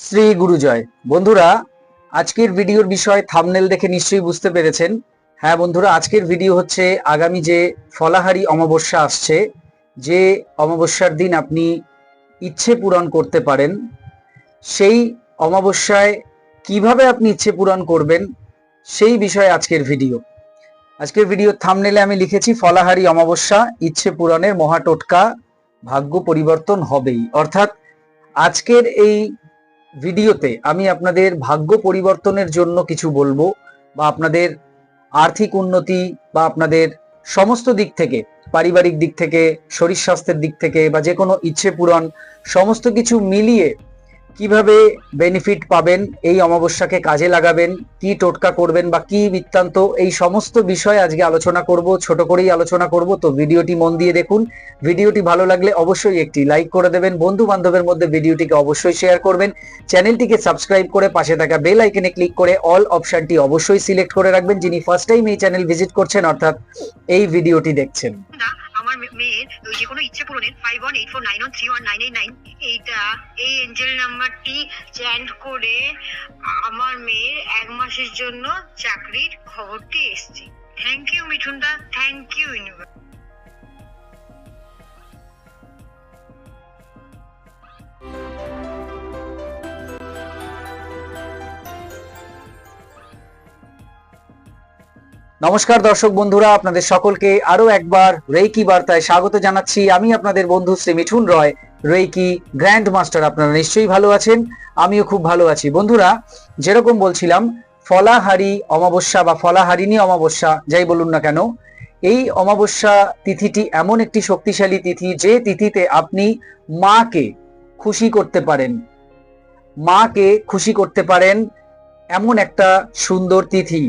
শ্রী গুরুজয়। বন্ধুরা, আজকের ভিডিওর বিষয় থামনেল দেখে নিশ্চয়ই বুঝতে পেরেছেন। হ্যাঁ বন্ধুরা, আজকের ভিডিও হচ্ছে আগামী যে ফলাহারি অমাবস্যা আসছে, যে অমাবস্যার দিন আপনি ইচ্ছে পূরণ করতে পারেন, সেই অমাবস্যায় কীভাবে আপনি ইচ্ছে পূরণ করবেন, সেই বিষয়ে আজকের ভিডিও। আজকের ভিডিও থামনেলে আমি লিখেছি, ফলাহারি অমাবস্যা, ইচ্ছে পূরণের মহাটোটকা ভাগ্য পরিবর্তন হবেই। অর্থাৎ আজকের এই ভিডিওতে আমি আপনাদের ভাগ্য পরিবর্তনের জন্য কিছু বলব বা আপনাদের আর্থিক উন্নতি বা আপনাদের সমস্ত দিক থেকে, পারিবারিক দিক থেকে, শরীর স্বাস্থ্যের দিক থেকে বা যে কোনো ইচ্ছে পূরণ, সমস্ত কিছু মিলিয়ে কীভাবে বেনিফিট পাবেন, এই অমাবস্যাকে কাজে লাগাবেন, কি টোটকা করবেন বা কি বৃত্তান্ত, এই সমস্ত বিষয় আজকে আলোচনা করব, ছোট করেই আলোচনা করব। তো ভিডিওটি মন দিয়ে দেখুন। ভিডিওটি ভালো লাগলে অবশ্যই একটি লাইক করে দেবেন। বন্ধু বান্ধবের মধ্যে ভিডিওটিকে অবশ্যই শেয়ার করবেন। চ্যানেলটিকে সাবস্ক্রাইব করে পাশে থাকা বেল আইকনে ক্লিক করে অল অপশনটি অবশ্যই সিলেক্ট করে রাখবেন। যিনি ফার্স্ট টাইম এই চ্যানেল ভিজিট করছেন, অর্থাৎ এই ভিডিওটি দেখছেন। আমার মেয়ের যে কোনো ইচ্ছে পূরণের five one eight four nine one three one nine eight nine এইটা, এই এঞ্জেল নাম্বারটি চ্যান্ট করে আমার মেয়ের এক মাসের জন্য চাকরির খবরটি এসছে। থ্যাংক ইউ মিঠুনদা। থ্যাংক ইউ ইউনিভার্স নমস্কার দর্শক বন্ধুরা, আপনাদের সকলকে আরও একবার রেইকি বার্তায় স্বাগত জানাচ্ছি। আমি আপনাদের বন্ধু Shri Mithun Roy, reiki grand master. আপনারা নিশ্চয়ই ভালো আছেন, আমিও খুব ভালো আছি। বন্ধুরা, যেরকম বলছিলাম, ফলাহারি অমাবস্যা বা ফলাহারিণী অমাবস্যা, যাই বলুন না কেন, এই অমাবস্যা তিথিটি এমন একটি শক্তিশালী তিথি, যে তিথিতে আপনি মাকে খুশি করতে পারেন। মাকে খুশি করতে পারেন এমন একটা সুন্দর তিথি।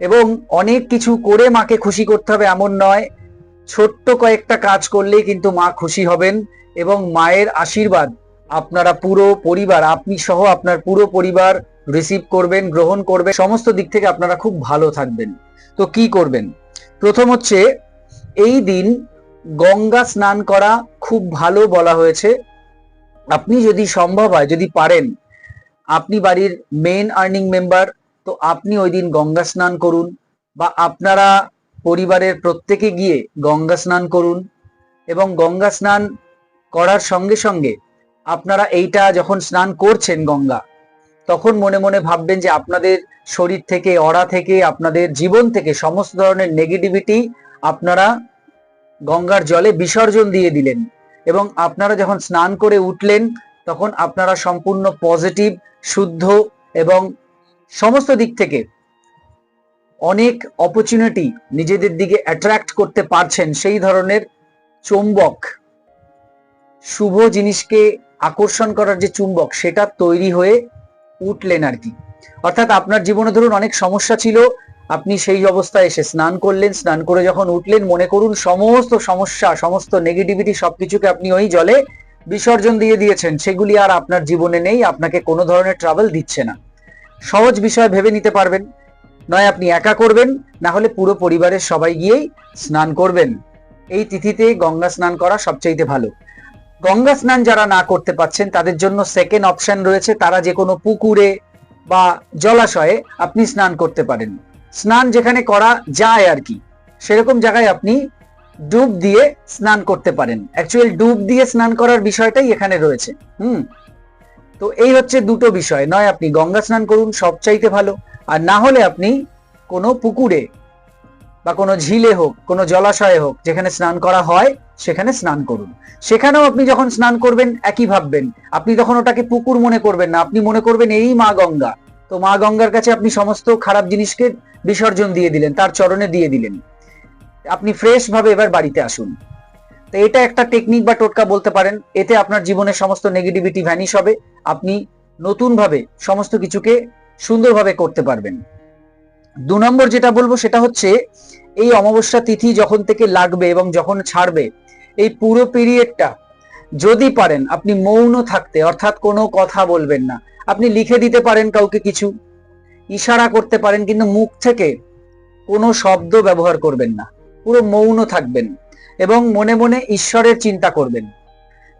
এবং অনেক কিছু করে মাকে খুশি করতে হবে, এমন নয়। ছোট্ট কয়েকটা কাজ করলেই কিন্তু মা খুশি হবেন এবং মায়ের আশীর্বাদ আপনারা পুরো পরিবার, আপনি সহ আপনার পুরো পরিবার রিসিভ করবেন, গ্রহণ করবেন, সমস্ত দিক থেকে আপনারা খুব ভালো থাকবেন। তো কি করবেন? প্রথম হচ্ছে, এই দিন গঙ্গা স্নান করা খুব ভালো বলা হয়েছে। আপনি যদি সম্ভব হয়, যদি পারেন, আপনি বাড়ির মেন আর্নিং মেম্বার তো আপনি ওই দিন গঙ্গা স্নান করুন বা আপনারা পরিবারের প্রত্যেকে গিয়ে গঙ্গা স্নান করুন এবং গঙ্গা স্নান করার সঙ্গে সঙ্গে আপনারা এইটা যখন স্নান করছেন গঙ্গা, তখন মনে মনে ভাববেন যে আপনাদের শরীর থেকে অরা থেকে, আপনাদের জীবন থেকে সমস্ত ধরনের নেগেটিভিটি আপনারা গঙ্গার জলে বিসর্জন দিয়ে দিলেন এবং আপনারা যখন স্নান করে উঠলেন, তখন আপনারা সম্পূর্ণ পজিটিভ শুদ্ধ এবং সমস্ত দিক থেকে অনেক অপরচুনিটি নিজেদের দিকে অ্যাট্রাক্ট করতে পারছেন সেই ধরনের চুম্বক, শুভ জিনিসকে আকর্ষণ করার যে চুম্বক, সেটা তৈরি হয়ে উঠলেন আর কি। অর্থাৎ আপনার জীবনে ধরুন অনেক সমস্যা ছিল, আপনি সেই অবস্থায় এসে স্নান করলেন, স্নান করে যখন উঠলেন, মনে করুন সমস্ত সমস্যা, সমস্ত নেগেটিভিটি সবকিছুকে আপনি ওই জলে বিসর্জন দিয়ে দিয়েছেন, সেগুলি আর আপনার জীবনে নেই, আপনাকে কোনো ধরনের ট্রাভেল দিচ্ছে না। সহজ বিষয় ভেবে নিতে পারবেন। নয়, আপনি একা করবেন, না হলে পুরো পরিবারের সবাই গিয়েই স্নান করবেন। এই তিথিতে গঙ্গা স্নান করা সবচাইতে ভালো। গঙ্গা স্নান যারা না করতে পাচ্ছেন তাদের জন্য সেকেন্ড অপশন রয়েছে তারা যে কোনো পুকুরে বা জলাশয়ে আপনি স্নান করতে পারেন। স্নান যেখানে করা যায় আর কি, সেরকম জায়গায় আপনি ডুব দিয়ে স্নান করতে পারেন। অ্যাকচুয়াল ডুব দিয়ে স্নান করার বিষয়টাই এখানে রয়েছে। হুম? তো এই হচ্ছে দুটো বিষয়। নয়, আপনি গঙ্গা স্নান করুন সবচাইতে ভালো, আর না হলে আপনি কোনো পুকুরে বা কোনো ঝিলে হোক, কোনো জলাশয়ে হোক, যেখানে স্নান করা হয়, সেখানে স্নান করুন। সেখানেও আপনি যখন স্নান করবেন, একই ভাববেন। আপনি তখন ওটাকে পুকুর মনে করবেন না। আপনি মনে করবেন, এই মা গঙ্গা। তো মা গঙ্গার কাছে আপনি সমস্ত খারাপ জিনিসকে বিসর্জন দিয়ে দিলেন, তার চরণে দিয়ে দিলেন। আপনি ফ্রেশ ভাবে এবার বাড়িতে আসুন। তো এটা একটা টেকনিক বা টোটকা বলতে পারেন। এতে আপনার জীবনের সমস্ত নেগেটিভিটি ভ্যানিশ হবে। আপনি নতুন ভাবে সমস্ত কিছুকে সুন্দরভাবে করতে পারবেন। দু নম্বর যেটা বলব সেটা হচ্ছে, এই অমাবস্যা তিথি যখন থেকে লাগবে এবং যখন ছাড়বে, এই পুরো পিরিয়ডটা যদি পারেন, আপনি মৌন থাকতে, অর্থাৎ কোনো কথা বলবেন না। আপনি লিখে দিতে পারেন কাউকে কিছু, ইশারা করতে পারেন, কিন্তু মুখ থেকে কোনো শব্দ ব্যবহার করবেন না। পুরো মৌন থাকবেন এবং মনে মনে ঈশ্বরের চিন্তা করবেন।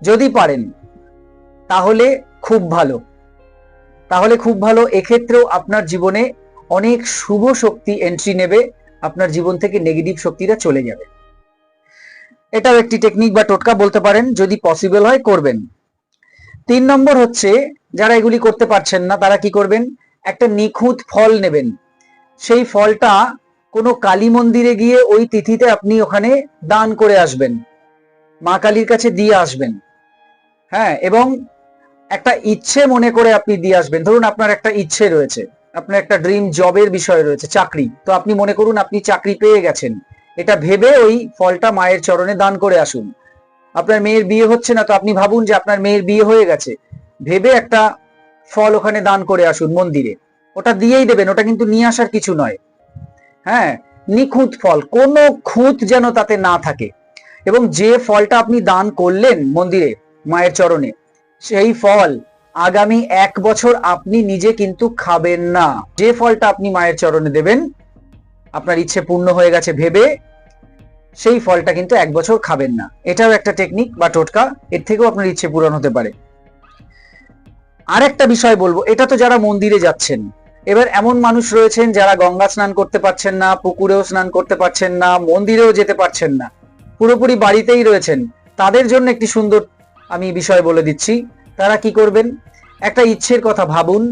যদি পারেন, তাহলে খুব ভালো। তাহলে খুব ভালো, এক্ষেত্রেও আপনার জীবনে অনেক শুভ শক্তি এন্ট্রি নেবে, আপনার জীবন থেকে নেগেটিভ শক্তিটা চলে যাবে। এটাও একটি টেকনিক বা টোটকা বলতে পারেন, যদি পসিবল হয় করবেন। তিন নম্বর হচ্ছে, যারা এগুলি করতে পারছেন না, তারা কি করবেন? একটা নিখুঁত ফল নেবেন। সেই ফলটা কোনো কালী মন্দিরে গিয়ে ওই তিথিতে আপনি ওখানে দান করে আসবেন। মা কালীর কাছে দিয়ে আসবেন। হ্যাঁ এবং একটা ইচ্ছে মনে করে আপনি দিয়ে আসবেন। ধরুন আপনার একটা ইচ্ছে রয়েছে, আপনার একটা ড্রিম জবের বিষয় রয়েছে, চাকরি। তো আপনি মনে করুন আপনি চাকরি পেয়ে গেছেন। এটা ভেবে ওই ফলটা মায়ের চরণে দান করে আসুন। আপনার মেয়ের বিয়ে হচ্ছে না, তো আপনি ভাবুন যে আপনার মেয়ের বিয়ে হয়ে গেছে। ভেবে একটা ফল ওখানে দান করে আসুন মন্দিরে। ওটা দিয়েই দেবেন, ওটা কিন্তু নিয়ে আসার কিছু নয়। হ্যাঁ নিখুঁত ফল, কোনো খুঁত যেন তাতে না থাকে। এবং যে ফলটা আপনি দান করলেন মন্দিরে, মায়ের চরণে, সেই ফল আগামী এক বছর আপনি নিজে কিন্তু খাবেন না। যে ফলটা আপনি মায়ের চরণে দেবেন, আপনার ইচ্ছে পূর্ণ হয়ে গেছে ভেবে, সেই ফলটা কিন্তু এক বছর খাবেন না। এটাও একটা টেকনিক বা টোটকা, এর থেকেও আপনার ইচ্ছে পূরণ হতে পারে। আর একটা বিষয় বলব, এটা তো যারা মন্দিরে যাচ্ছেন এবার এমন মানুষ রয়েছেন যারা গঙ্গা স্নান করতে পারছেন না, পুকুরেও স্নান করতে পারছেন না, মন্দিরেও যেতে পারছেন না। পুরোপুরি বাড়িতেই রয়েছেন। তাদের জন্য একটি সুন্দর আমি বিষয় বলে দিচ্ছি। তারা কি করবেন? একটা ইচ্ছের কথা ভাবুন।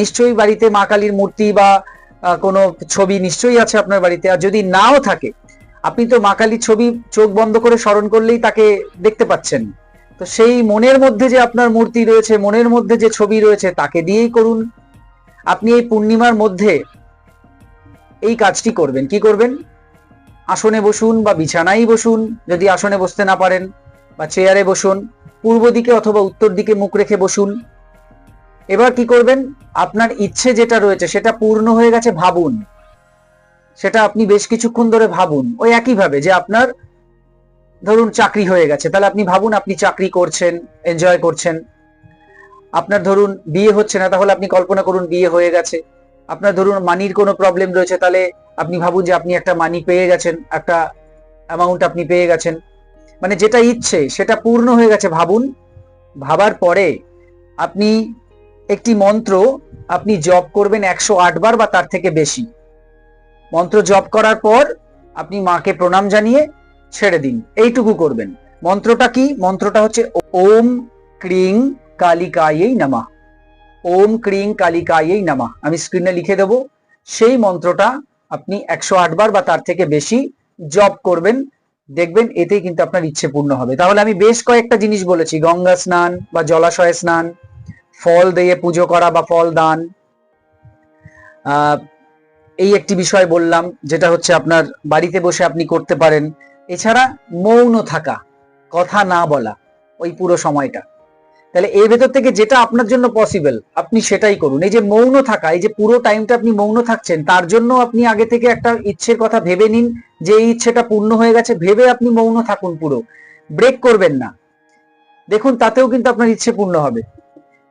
নিশ্চয়ই বাড়িতে মা কালীর মূর্তি বা কোনো ছবি নিশ্চয়ই আছে আপনার বাড়িতে। আর যদি নাও থাকে, আপনি তো মা কালীর ছবি চোখ বন্ধ করে স্মরণ করলেই তাকে দেখতে পাচ্ছেন। তো সেই মনের মধ্যে যে আপনার মূর্তি রয়েছে, মনের মধ্যে যে ছবি রয়েছে, তাকে দিয়েই করুন। আপনি এই পূর্ণিমার মধ্যে এই কাজটি করবেন। কি করবেন? আসনে বসুন বা বিছানায় বসুন, যদি আসনে বসতে না পারেন বা চেয়ারে বসুন, পূর্ব দিকে অথবা উত্তর দিকে মুখ রেখে বসুন। এবার কি করবেন? আপনার ইচ্ছে যেটা রয়েছে সেটা পূর্ণ হয়ে গেছে, ভাবুন। সেটা আপনি বেশ কিছুক্ষণ ধরে ভাবুন। ওই একইভাবে যে আপনার ধরুন চাকরি হয়ে গেছে, তাহলে আপনি ভাবুন আপনি চাকরি করছেন এনজয় করছেন। আপনার ধরুন বিয়ে হচ্ছে না, তাহলে আপনি কল্পনা করুন বিয়ে হয়ে গেছে। আপনার ধরুন মানির কোনো প্রবলেম রয়েছে, তাহলে আপনি ভাবুন যে আপনি একটা মানি পেয়ে গেছেন, একটা অ্যামাউন্ট আপনি পেয়ে গেছেন। মানে যেটা ইচ্ছে, সেটা পূর্ণ হয়ে গেছে, ভাবুন। ভাবার পরে আপনি একটি মন্ত্র, আপনি জপ করবেন একশো আট বার বা তার থেকে বেশি। মন্ত্র জপ করার পর আপনি মাকে প্রণাম জানিয়ে ছেড়ে দিন, এইটুকু করবেন। মন্ত্রটা কি? মন্ত্রটা হচ্ছে ওম ক্রিং কালিকায়েই নামা। ওম ক্রিং কালিকায়েই নামা। আমি স্ক্রিনে লিখে দেব, সেই মন্ত্রটা আপনি একশো আট বার বা তার থেকে বেশি জপ করবেন, দেখবেন এতেই কিন্তু আপনার ইচ্ছে পূর্ণ হবে। তাহলে আমি বেশ কয়েকটা জিনিস বলেছি, গঙ্গা স্নান বা জলাশয়ে স্নান, ফল দিয়ে পুজো করা বা ফল দান। এই একটি বিষয় বললাম, যেটা হচ্ছে আপনার বাড়িতে বসে আপনি করতে পারেন। এছাড়া মৌন থাকা, কথা না বলা, ওই পুরো সময়টা। তাহলে এর ভেতর থেকে যেটা আপনার জন্য পসিবল আপনি সেটাই করুন। এই যে মৌন থাকা, এই যে পুরো টাইমটা আপনি মৌন থাকছেন, তার জন্য আপনি আগে থেকে একটা ইচ্ছের কথা ভেবে নিন যে এই ইচ্ছেটা পূর্ণ হয়ে গেছে, ভেবে আপনি মৌন থাকুন পুরো। ব্রেক করবেন না। দেখুন, তাতেও কিন্তু আপনার ইচ্ছে পূর্ণ হবে।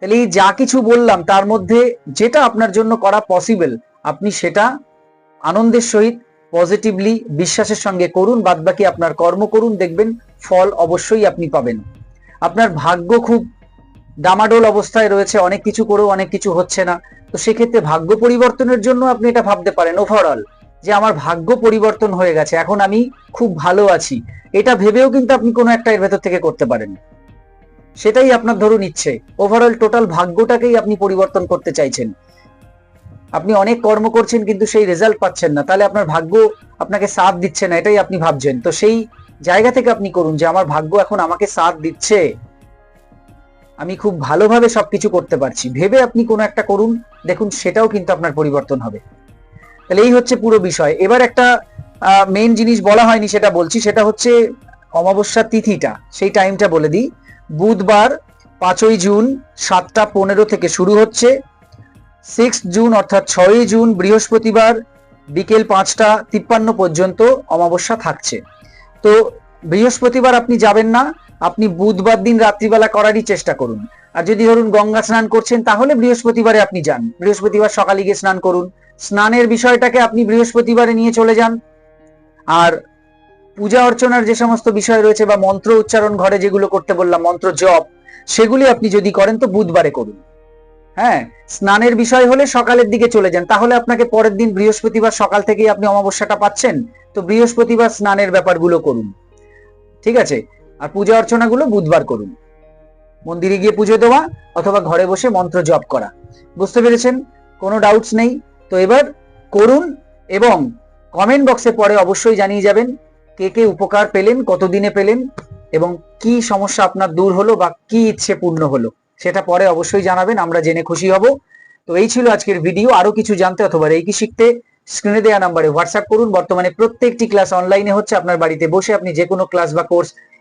তাহলে এই যা কিছু বললাম, তার মধ্যে যেটা আপনার জন্য করা পসিবল আপনি সেটা আনন্দের সহিত পজিটিভলি বিশ্বাসের সঙ্গে করুন, বাদবাকি আপনার কর্ম করুন, দেখবেন ফল অবশ্যই আপনি পাবেন। আপনার ভাগ্য খুব ডামাডোল অবস্থায় রয়েছে, অনেক কিছু করেও অনেক কিছু হচ্ছে না। তো সেক্ষেত্রে ভাগ্য পরিবর্তনের জন্য আপনি এটা ভাবতে পারেন ওভারঅল যে আমার ভাগ্য পরিবর্তন হয়ে গেছে, এখন আমি খুব ভালো আছি। এটা ভেবেও কিন্তু আপনি কোনো একটা এর ভেতর থেকে করতে পারেন। সেটাই আপনার ধরুন ইচ্ছে। ওভারঅল টোটাল ভাগ্যটাকেই আপনি পরিবর্তন করতে চাইছেন। আপনি অনেক কর্ম করছেন কিন্তু সেই রেজাল্ট পাচ্ছেন না। তাহলে আপনার ভাগ্য আপনাকে সাথ দিচ্ছে না, এটাই আপনি ভাবছেন। তো সেই জায়গা থেকে আপনি করুন যে আমার ভাগ্য এখন আমাকে সাথ দিচ্ছে। আমি খুব ভালোভাবে সবকিছু করতে পারছি। ভেবে আপনি কোনো একটা করুন, দেখুন সেটাও কিন্তু আপনার পরিবর্তন হবে। তাহলে এই হচ্ছে পুরো বিষয়। এবার একটা মেন জিনিস বলা হয়নি সেটা বলছি, সেটা হচ্ছে অমাবস্যার তিথিটা। সেই টাইমটা বলে দিই। বুধবার পাঁচই জুন সাতটা পনেরো থেকে শুরু হচ্ছে। সিক্স জুন অর্থাৎ ছয়ই জুন বৃহস্পতিবার বিকেল পাঁচটা তিপ্পান্ন পর্যন্ত অমাবস্যা থাকছে। তো বৃহস্পতিবার আপনি যাবেন না আপনি বুধবার দিন রাত্রিবেলা করারই চেষ্টা করুন। আর যদি ধরুন গঙ্গা স্নান করছেন, তাহলে বৃহস্পতিবারে আপনি যান। বৃহস্পতিবার সকালে গিয়ে স্নান করুন। স্নানের বিষয়টাকে আপনি বৃহস্পতিবারে নিয়ে চলে যান। আর পূজা অর্চনার যে সমস্ত বিষয় রয়েছে বা মন্ত্র উচ্চারণ ঘরে যেগুলো করতে বললাম, মন্ত্র জপ, সেগুলি আপনি যদি করেন তো বুধবারে করুন। হ্যাঁ স্নানের বিষয় হলে সকালের দিকে চলে যান। তাহলে আপনাকে পরের দিন বৃহস্পতিবার সকাল থেকেই আপনি অমাবস্যাটা পাচ্ছেন। তো বৃহস্পতিবার স্নানের ব্যাপারগুলো করুন। ঠিক আছে? আর পূজা অর্চনাগুলো বুধবার করুন। মন্দিরে গিয়ে পুজো দেওয়া অথবা ঘরে বসে মন্ত্র জপ করা। বুঝতে পেরেছেন? কোনো ডাউটস নেই। তো এবার করুন এবং কমেন্ট বক্সে পরে অবশ্যই জানিয়ে যাবেন কে কে উপকার পেলেন, কতদিনে পেলেন এবং কি সমস্যা আপনার দূর হলো বা কি ইচ্ছে পূর্ণ হলো, সেটা পরে অবশ্যই জানাবেন, আমরা জেনে খুশি হব। তো এই ছিল আজকের ভিডিও আরও কিছু জানতে অথবা রেকি শিখতে স্ক্রিনে দেওয়া নাম্বারে হোয়াটসঅ্যাপ করুন। বর্তমানে প্রত্যেকটি ক্লাস অনলাইনে হচ্ছে। আপনার বাড়িতে বসে আপনি যে কোনো ক্লাস বা কোর্স